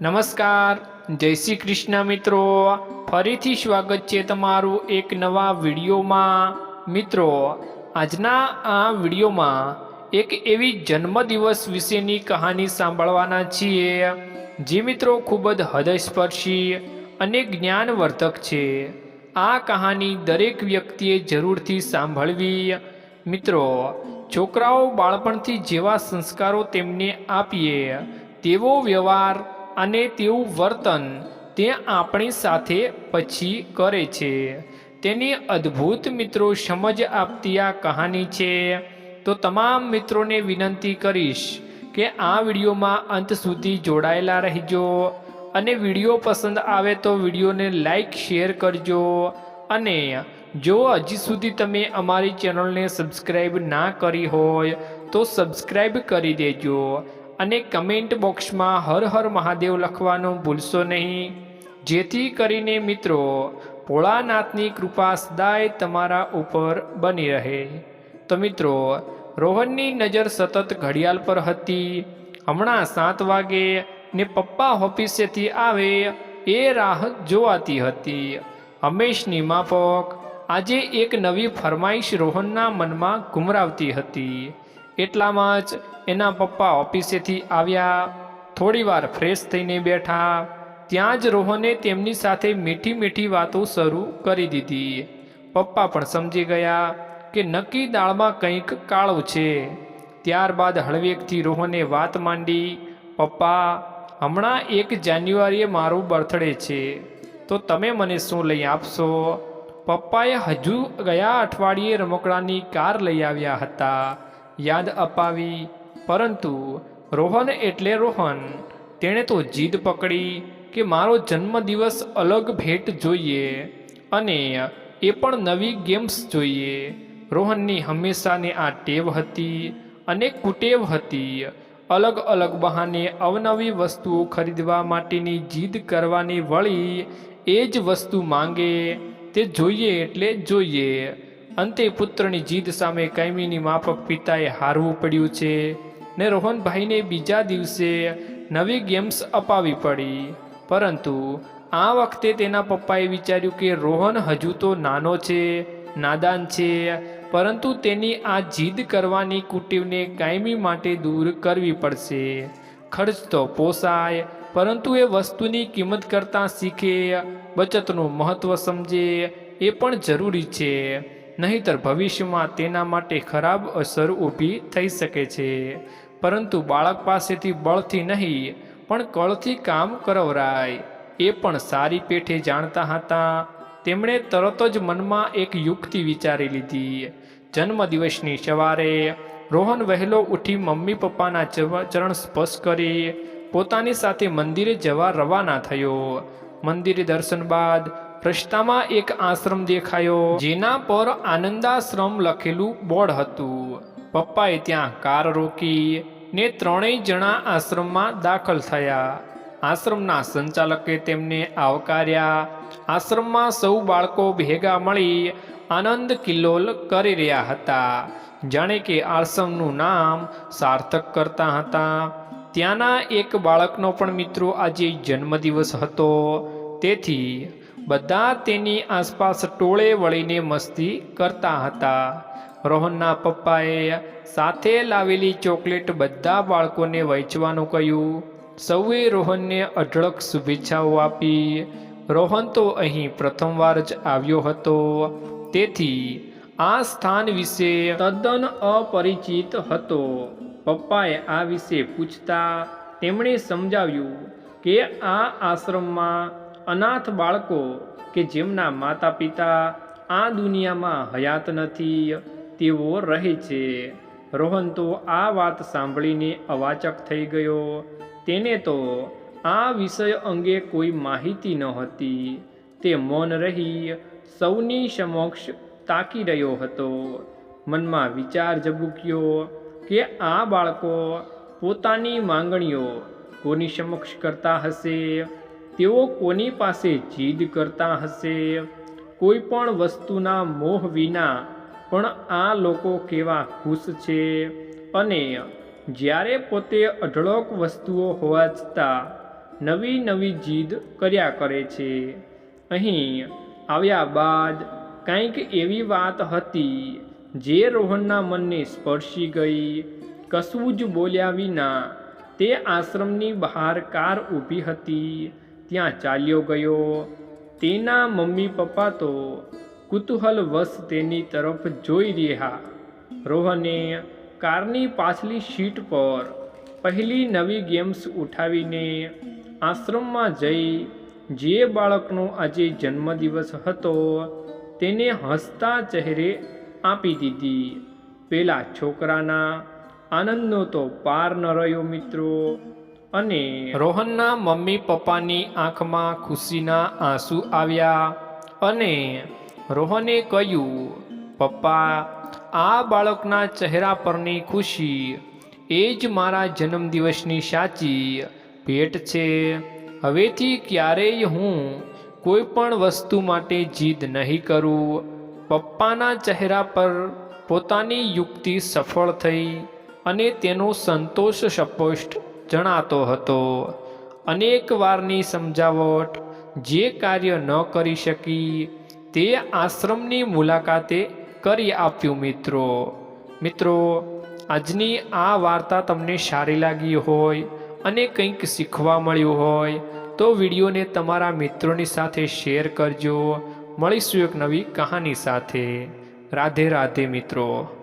નમસ્કાર. જય શ્રી કૃષ્ણ મિત્રો. ફરીથી સ્વાગત છે તમારું એક નવા વિડીયોમાં. મિત્રો, આજના આ વિડીયોમાં એક એવી જન્મદિવસ વિશેની કહાની સાંભળવાના છીએ, જે મિત્રો ખૂબ જ હૃદયસ્પર્શી અને જ્ઞાનવર્ધક છે. આ કહાની દરેક વ્યક્તિએ જરૂરથી સાંભળવી. મિત્રો, છોકરાઓ બાળપણથી જેવા સંસ્કારો તેમને આપીએ, તેવો વ્યવહાર અને તેવું વર્તન તે આપણી સાથે પછી કરે છે. તેની અદ્ભુત મિત્રો સમજ આપતી આ કહાની છે. તો તમામ મિત્રોને વિનંતી કરીશ કે આ વિડીયોમાં અંત સુધી જોડાયેલા રહેજો અને વીડિયો પસંદ આવે તો વિડીયોને લાઈક, શેર કરજો અને જો હજી સુધી તમે અમારી ચેનલને સબસ્ક્રાઈબ ના કરી હોય તો સબસ્ક્રાઈબ કરી દેજો. અને કમેન્ટ બોક્સમાં હર હર મહાદેવ લખવાનું ભૂલશો નહીં. જેથી કરીને મિત્રો, ભોળાનાથની કૃપા સદાય તમારા ઉપર બની રહે. તો મિત્રો, રોહનની નજર સતત ઘડિયાળ પર હતી. હમણાં સાત વાગે ને પપ્પા ઓફિસેથી આવે એ રાહ જોવાતી હતી. હંમેશની માફક આજે એક નવી ફરમાઈશ રોહનના મનમાં ગુમરાવતી હતી. એટલામાં જ એના પપ્પા ઓફિસેથી આવ્યા. થોડીવાર ફ્રેશ થઈને બેઠા. ત્યાં જ રોહને તેમની સાથે મીઠી મીઠી વાતો શરૂ કરી દીધી. પપ્પા પણ સમજી ગયા કે નક્કી દાળમાં કંઈક કાળું છે. ત્યારબાદ હળવેકથી રોહને વાત માંડી, પપ્પા, હમણાં એક જાન્યુઆરીએ મારું બર્થડે છે. તો તમે મને શું લઈ આપશો? પપ્પાએ હજુ ગયા અઠવાડિયે રમકડાની કાર લઈ આવ્યા હતા. યાદ અપાવી. પરંતુ રોહન એટલે રોહન. તેણે તો જીદ પકડી કે મારો જન્મદિવસ અલગ ભેટ જોઈએ અને એ પણ નવી ગેમ્સ જોઈએ. રોહનની હંમેશાને આ ટેવ હતી અને કુટેવ હતી અલગ અલગ બહાને અવનવી વસ્તુઓ ખરીદવા માટેની જીદ કરવાની વળી એ જ વસ્તુ માંગે. તે જોઈએ એટલે જોઈએ. અંતે પુત્રની જીદ સામે કાયમીની માફક પિતાએ હારવું પડ્યું છે ને રોહનભાઈને બીજા દિવસે નવી ગેમ્સ અપાવી પડી. પરંતુ આ વખતે તેના પપ્પાએ વિચાર્યું કે રોહન હજુ તો નાનો છે, નાદાન છે, પરંતુ તેની આ જીદ કરવાની કુટીવને કાયમી માટે દૂર કરવી પડશે. ખર્ચ તો પોસાય, પરંતુ એ વસ્તુની કિંમત કરતાં શીખે, બચતનું મહત્ત્વ સમજે, એ પણ જરૂરી છે. નહીંતર ભવિષ્યમાં તેના માટે ખરાબ અસર ઊભી થઈ શકે છે. પરંતુ બાળક પાસેથી બળથી નહીં, પણ કળથી કામ કરવરાય. એ પણ સારી પેઠે જાણતા હતા. તેમણે તરત જ મનમાં એક યુક્તિ વિચારી લીધી. જન્મદિવસની સવારે રોહન વહેલો ઉઠી મમ્મી પપ્પાના ચરણ સ્પર્શ કરી. પોતાની સાથે મંદિરે જવા રવાના થયો. મંદિરે દર્શન બાદ રસ્તામાં એક આશ્રમ દેખાયો. જેના પર આનંદાશ્રમ લખેલું બોર્ડ હતું. પપ્પાએ ત્યાં કાર રોકી ને ત્રણેય જણા આશ્રમમાં દાખલ થયા. આશ્રમના સંચાલકે તેમને આવકાર્યા. આશ્રમમાં સૌ બાળકો ભેગા મળી આનંદ કિલ્લોલ કરી રહ્યા હતા. જાણે કે આશ્રમનું નામ સાર્થક કરતા હતા. ત્યાંના એક બાળકનો પણ મિત્રો આજે જન્મદિવસ હતો. તેથી બધા તેની આસપાસ ટોળે વળીને મસ્તી કરતા હતા. રોહનના પપ્પાએ સાથે લાવેલી ચોકલેટ બધા બાળકોને વહેંચવાનું કહ્યું. સૌએ રોહનને અઢળક શુભેચ્છાઓ આપી. રોહન તો અહીં પ્રથમવાર જ આવ્યો હતો. તેથી આ સ્થાન વિશે તદ્દન અપરિચિત હતો. પપ્પાએ આ વિશે પૂછતા તેમણે સમજાવ્યું કે આ આશ્રમમાં અનાથ બાળકો કે જેમના માતા પિતા આ દુનિયામાં હયાત નથી, તેઓ રહે છે. રોહન તો આ વાત સાંભળીને અવાચક થઈ ગયો. તેને તો આ વિષય અંગે કોઈ માહિતી ન હતી. તે મૌન રહી, સૌની સમક્ષ તાકી રહ્યો હતો. મનમાં વિચાર ઝબૂક્યો કે આ બાળકો પોતાની માંગણીઓ કોની સમક્ષ કરતા હશે? તેઓ કોની પાસે જીદ કરતા હશે? કોઈ પણ વસ્તુના મોહ વિના પણ આ લોકો કેવા ખુશ છે? અને જ્યારે પોતે અઢળક વસ્તુઓ હોવા છતાં નવી નવી જીદ કર્યા કરે છે. અહીં આવ્યા બાદ કંઈક એવી વાત હતી જે રોહનના મનને સ્પર્શી ગઈ. કશું જ બોલ્યા વિના તે આશ્રમની બહાર કાર ઊભી હતી. ત્યાં ચાલ્યો ગયો. તેના મમ્મી પપ્પા તો કુતૂહલવશ તેની તરફ જોઈ રહ્યા. રોહને કારની પાછલી સીટ પર પહેલી નવી ગેમ્સ ઉઠાવીને આશ્રમમાં જઈ જે બાળકનો આજે જન્મદિવસ હતો તેને હસતા ચહેરે આપી દીધી. પેલા છોકરાના આનંદનો તો પાર ન રહ્યો મિત્રો. અને રોહનના મમ્મી પપ્પાની આંખમાં ખુશીના આંસુ આવ્યા અને રોહને કહ્યું, પપ્પા, આ બાળકના ચહેરા પરની ખુશી એ જ મારા જન્મદિવસની સાચી ભેટ છે. હવેથી ક્યારેય હું કોઈ પણ વસ્તુ માટે જીદ નહીં કરું. પપ્પાના ચહેરા પર પોતાની યુક્તિ સફળ થઈ અને તેનો સંતોષ સ્પષ્ટ જણાતો હતો, અનેક વારની સમજાવટ જે કાર્ય ન કરી શકી, તે આશ્રમની મુલાકાતે કરી આપ્યું, મિત્રો. મિત્રો, આજની આ વાર્તા તમને સારી લાગી હોય અને કંઈક શીખવા મળ્યું હોય, તો વિડીયોને તમારા મિત્રોની સાથે શેર કરજો. મળીશું એક નવી કહાની સાથે. રાધે રાધે, મિત્રો.